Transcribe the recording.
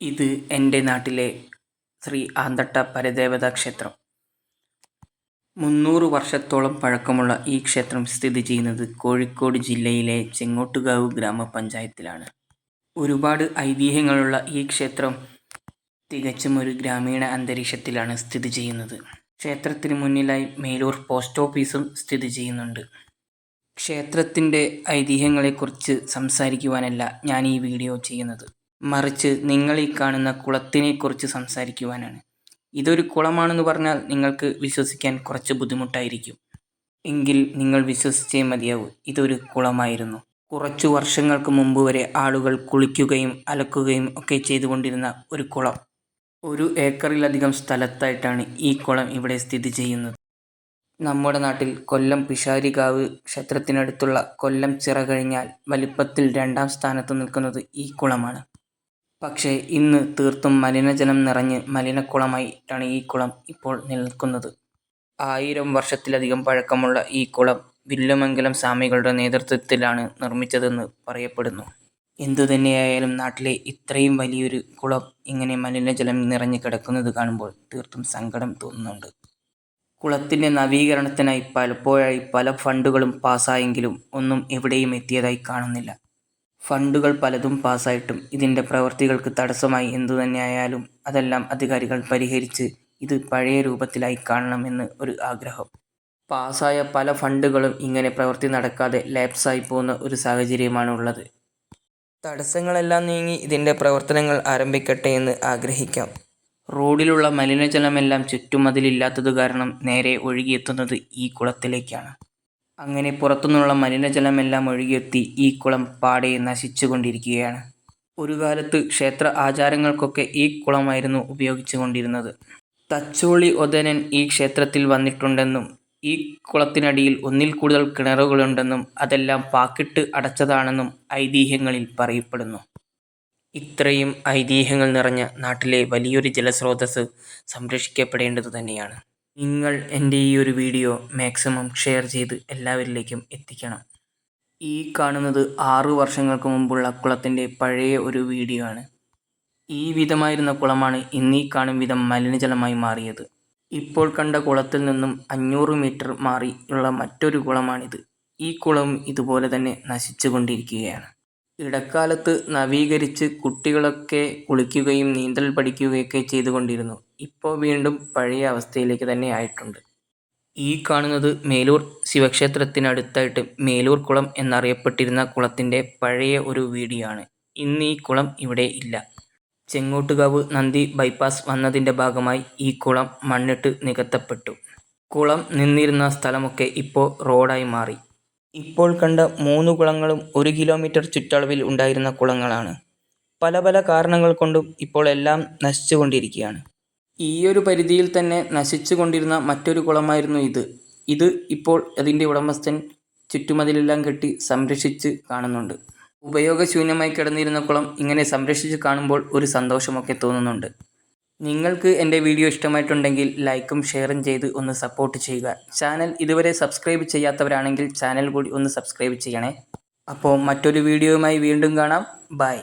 ഇത് എന്റെ നാട്ടിലെ ശ്രീ ആന്തട്ട പരദേവത ക്ഷേത്രം. മുന്നൂറ് വർഷത്തോളം പഴക്കമുള്ള ഈ ക്ഷേത്രം സ്ഥിതി ചെയ്യുന്നത് കോഴിക്കോട് ജില്ലയിലെ ചെങ്ങോട്ടുകാവ് ഗ്രാമപഞ്ചായത്തിലാണ്. ഒരുപാട് ഐതിഹ്യങ്ങളുള്ള ഈ ക്ഷേത്രം തികച്ചും ഒരു ഗ്രാമീണ അന്തരീക്ഷത്തിലാണ് സ്ഥിതി ചെയ്യുന്നത്. ക്ഷേത്രത്തിന് മുന്നിലായി മേലൂർ പോസ്റ്റ് ഓഫീസും സ്ഥിതി ചെയ്യുന്നുണ്ട്. ക്ഷേത്രത്തിന്റെ ഐതിഹ്യങ്ങളെക്കുറിച്ച് സംസാരിക്കുവാനല്ല ഞാൻ ഈ വീഡിയോ ചെയ്യുന്നത്. മറിച്ച് നിങ്ങൾ ഈ കാണുന്ന കുളത്തിനെക്കുറിച്ച് സംസാരിക്കുവാനാണ്. ഇതൊരു കുളമാണെന്ന് പറഞ്ഞാൽ നിങ്ങൾക്ക് വിശ്വസിക്കാൻ കുറച്ച് ബുദ്ധിമുട്ടായിരിക്കും. എങ്കിൽ നിങ്ങൾ വിശ്വസിച്ചേ മതിയാവൂ ഇതൊരു കുളമായിരുന്നു. കുറച്ചു വർഷങ്ങൾക്ക് മുമ്പ് വരെ ആളുകൾ കുളിക്കുകയും അലക്കുകയും ഒക്കെ ചെയ്തുകൊണ്ടിരുന്ന ഒരു കുളം. ഒരു ഏക്കറിലധികം സ്ഥലത്തായിട്ടാണ് ഈ കുളം ഇവിടെ സ്ഥിതി ചെയ്യുന്നത്. നമ്മുടെ നാട്ടിൽ കൊല്ലം പിഷാരികാവ് ക്ഷേത്രത്തിനടുത്തുള്ള കൊല്ലം ചിറ കഴിഞ്ഞാൽ വലിപ്പത്തിൽ രണ്ടാം സ്ഥാനത്ത് നിൽക്കുന്നത് ഈ കുളമാണ്. പക്ഷേ ഇന്ന് തീർത്തും മലിനജലം നിറഞ്ഞ് മലിനക്കുളമായിട്ടാണ് ഈ കുളം ഇപ്പോൾ നിൽക്കുന്നത് ആയിരം വർഷത്തിലധികം പഴക്കമുള്ള ഈ കുളം വില്ലുമംഗലം സ്വാമികളുടെ നേതൃത്വത്തിലാണ് നിർമ്മിച്ചതെന്ന് പറയപ്പെടുന്നു. എന്തുതന്നെയായാലും നാട്ടിലെ ഇത്രയും വലിയൊരു കുളം ഇങ്ങനെ മലിനജലം നിറഞ്ഞു കിടക്കുന്നത് കാണുമ്പോൾ തീർത്തും സങ്കടം തോന്നുന്നുണ്ട്. കുളത്തിന്റെ നവീകരണത്തിനായി പലപ്പോഴായി പല ഫണ്ടുകളും പാസ്സായെങ്കിലും ഒന്നും എവിടെയും എത്തിയതായി കാണുന്നില്ല. ഫണ്ടുകൾ പലതും പാസ്സായിട്ടും ഇതിന്റെ പ്രവൃത്തികൾക്ക് തടസ്സമായി എന്തുതന്നെയായാലും അതെല്ലാം അധികാരികൾ പരിഹരിച്ച് ഇത് പഴയ രൂപത്തിലായി കാണണമെന്ന് ഒരു ആഗ്രഹം. പാസ്സായ പല ഫണ്ടുകളും ഇങ്ങനെ പ്രവൃത്തി നടക്കാതെ ലാപ്സായി പോകുന്ന ഒരു സാഹചര്യമാണ് ഉള്ളത് തടസ്സങ്ങളെല്ലാം നീങ്ങി ഇതിന്റെ പ്രവർത്തനങ്ങൾ ആരംഭിക്കട്ടെ എന്ന് ആഗ്രഹിക്കാം. റോഡിലുള്ള മലിനജലമെല്ലാം ചുറ്റുമതിലില്ലാത്തത് കാരണം നേരെ ഒഴുകിയെത്തുന്നത് ഈ കുളത്തിലേക്കാണ്. അങ്ങനെ പുറത്തുനിന്നുള്ള മലിനജലമെല്ലാം ഒഴുകിയെത്തി ഈ കുളം പാടെ നശിച്ചുകൊണ്ടിരിക്കുകയാണ്. ഒരു കാലത്ത് ക്ഷേത്ര ആചാരങ്ങൾക്കൊക്കെ ഈ കുളമായിരുന്നു ഉപയോഗിച്ചു കൊണ്ടിരുന്നത് തച്ചോളി ഒതനൻ ഈ ക്ഷേത്രത്തിൽ വന്നിട്ടുണ്ടെന്നും ഈ കുളത്തിനടിയിൽ ഒന്നിൽ കൂടുതൽ കിണറുകളുണ്ടെന്നും അതെല്ലാം പാക്കിട്ട് അടച്ചതാണെന്നും ഐതിഹ്യങ്ങളിൽ പറയപ്പെടുന്നു. ഇത്രയും ഐതിഹ്യങ്ങൾ നിറഞ്ഞ നാട്ടിലെ വലിയൊരു ജലസ്രോതസ്സ് സംരക്ഷിക്കപ്പെടേണ്ടത് തന്നെയാണ്. നിങ്ങൾ എന്റെ ഈ ഒരു വീഡിയോ മാക്സിമം ഷെയർ ചെയ്ത് എല്ലാവരിലേക്കും എത്തിക്കണം. ഈ കാണുന്നത് ആറ് വർഷങ്ങൾക്ക് മുമ്പുള്ള കുളത്തിന്റെ പഴയ ഒരു വീഡിയോ ആണ്. ഈ വിധമായിരുന്ന കുളമാണ് ഇന്നീ കാണും വിധം മലിനജലമായി മാറിയത്. ഇപ്പോൾ കണ്ട കുളത്തിൽ നിന്നും അഞ്ഞൂറ് മീറ്റർ മാറിയുള്ള മറ്റൊരു കുളമാണിത്. ഈ കുളവും ഇതുപോലെ തന്നെ നശിച്ചു കൊണ്ടിരിക്കുകയാണ് ഇടക്കാലത്ത് നവീകരിച്ച് കുട്ടികളൊക്കെ കുളിക്കുകയും നീന്തൽ പഠിക്കുകയൊക്കെ ചെയ്തുകൊണ്ടിരുന്നു. ഇപ്പോൾ വീണ്ടും പഴയ അവസ്ഥയിലേക്ക് തന്നെ ആയിട്ടുണ്ട്. ഈ കാണുന്നത് മേലൂർ ശിവക്ഷേത്രത്തിനടുത്തായിട്ട് മേലൂർ കുളം എന്നറിയപ്പെട്ടിരുന്ന കുളത്തിന്റെ പഴയ ഒരു വീടിയാണ്. ഇന്ന് ഈ കുളം ഇവിടെ ഇല്ല. ചെങ്ങോട്ടുകാവ് നന്ദി ബൈപ്പാസ് വന്നതിന്റെ ഭാഗമായി ഈ കുളം മണ്ണിട്ട് നികത്തപ്പെട്ടു. കുളം നിന്നിരുന്ന സ്ഥലമൊക്കെ ഇപ്പോൾ റോഡായി മാറി. ഇപ്പോൾ കണ്ട മൂന്ന് കുളങ്ങളും ഒരു കിലോമീറ്റർ ചുറ്റളവിൽ ഉണ്ടായിരുന്ന കുളങ്ങളാണ്. പല പല കാരണങ്ങൾ കൊണ്ടും ഇപ്പോൾ എല്ലാം നശിച്ചു കൊണ്ടിരിക്കുകയാണ് ഈയൊരു പരിധിയിൽ തന്നെ നശിച്ചു കൊണ്ടിരുന്ന മറ്റൊരു കുളമായിരുന്നു ഇത്. ഇത് ഇപ്പോൾ അതിന്റെ ഉടമസ്ഥൻ ചുറ്റുമതിലെല്ലാം കെട്ടി സംരക്ഷിച്ച് കാണുന്നുണ്ട്. ഉപയോഗശൂന്യമായി കിടന്നിരുന്ന കുളം ഇങ്ങനെ സംരക്ഷിച്ച് കാണുമ്പോൾ ഒരു സന്തോഷമൊക്കെ തോന്നുന്നുണ്ട്. നിങ്ങൾക്ക് എന്റെ വീഡിയോ ഇഷ്ടമായിട്ടുണ്ടെങ്കിൽ ലൈക്കും ഷെയറും ചെയ്ത് ഒന്ന് സപ്പോർട്ട് ചെയ്യുക. ചാനൽ ഇതുവരെ സബ്സ്ക്രൈബ് ചെയ്യാത്തവരാണെങ്കിൽ ചാനൽ കൂടി ഒന്ന് സബ്സ്ക്രൈബ് ചെയ്യണേ. അപ്പോൾ മറ്റൊരു വീഡിയോയുമായി വീണ്ടും കാണാം. ബൈ.